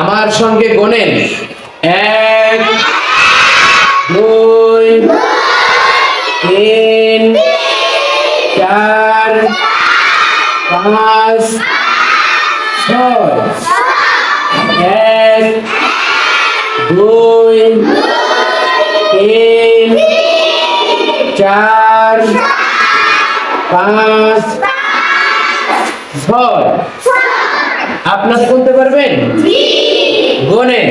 আমার সঙ্গে গোনেন। এক, দুই, তিন, চার, পাঁচ, ছয়। এক, দুই, তিন, চার, পাঁচ, ছয়। আপনারা বলতে পারবেন? গোনেন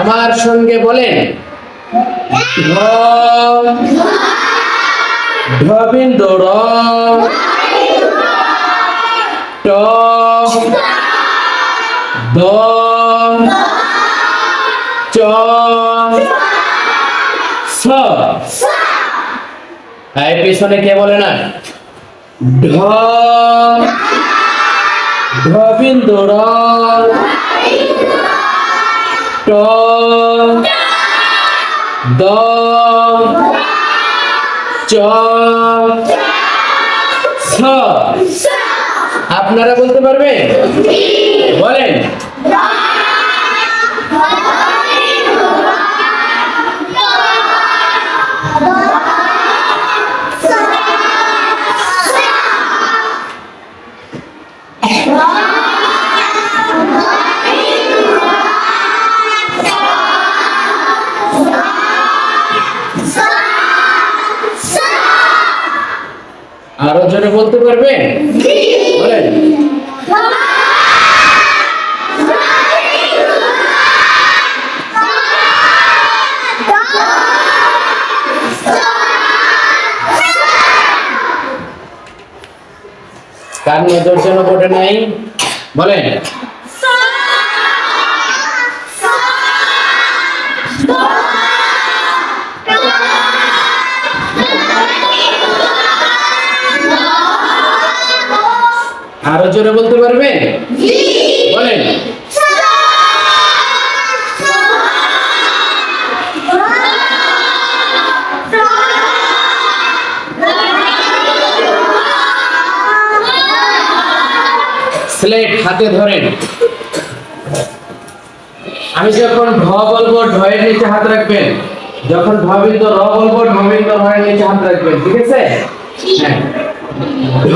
আমার সঙ্গে বলেন। ঢ ঢবিন্দু র ট দ চ স। এই পিছনে কে বলে না ঢ ঢবিন্দু র ট দ চ ছ আপনারা বলতে পারবেন? বলেন। আরও জনে বলতে পারবেন? কার নজর যেন বোর্ডে নাই? বলেন। আরও জোরে বলতে পারবেন বলেন। স্লেট হাতে ধরেন। আমি যখন ঢ বলব ঢয়ের নিচে হাত রাখবেন। যখন ঢবিন্দ র বলব ঢবিন্দ রয়ের নিচে হাত রাখবেন। ঠিক আছে? হ্যাঁ। ঢ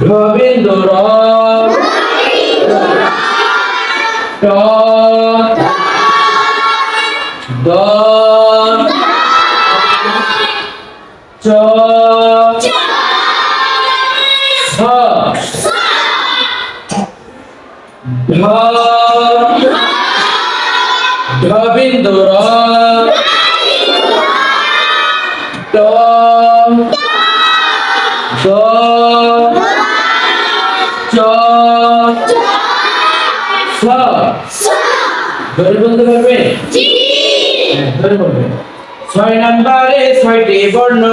ঢবিন্দ র ট দ চ ছ ঢ ঢবিন্দু র ট দ চ ছ ধরে বলতে পারবে? হ্যাঁ, ধরে বলবে। ছয় নম্বরে ছয়টি বর্ণ।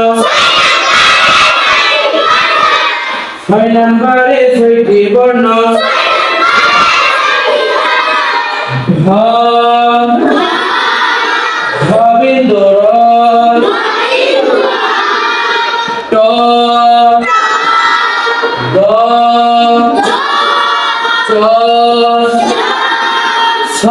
ছয় নম্বরে ছয়টি বর্ণ। ভ ভবিন্দু র ট দ চ ছ